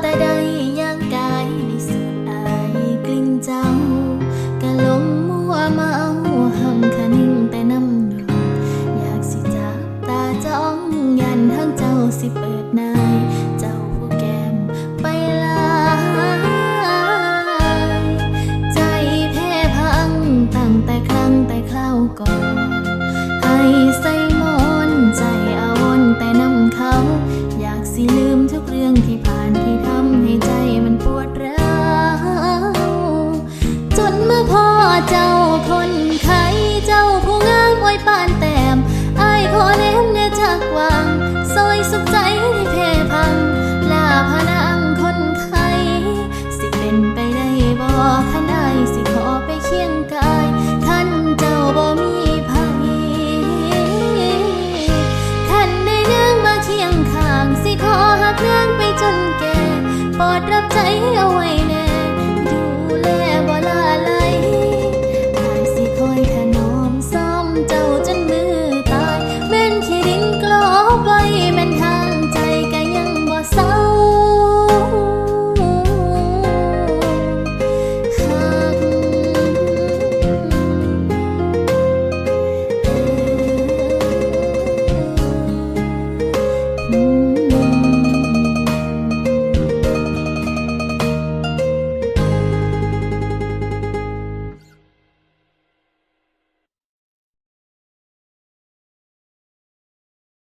แต่ได้ย่างกายในสุดอายกลิ่นเจ้ากะลงมัวเมาหำคะนิ่งแต่น้ำนองอยากสิจับตาจ้องยันทั้งเจ้าสิเปิดนายเจ้าผู้แก้มไปลายใจแพ้พังตั้งแต่ครั้งแต่คราวก่อนให้ใส่มอนใจอาวรณ์แต่นำเขา อยากสิลืมทุกเรื่องที่ผ่าน เจ้าคนไข้เจ้าผู้งามไว้ปานแต้มอายขอแนมเนี่ยจากวางซอยสุขใจที่เพพัง ลาพนางคนไข้สิเป็นไปได้บ่คันอายสิขอไปเคียงกาย ท่านเจ้าบ่มีภัยคันได้นางมาเคียงข้าง สิขอหักนางไปจนแก่ปรดรับใจเอา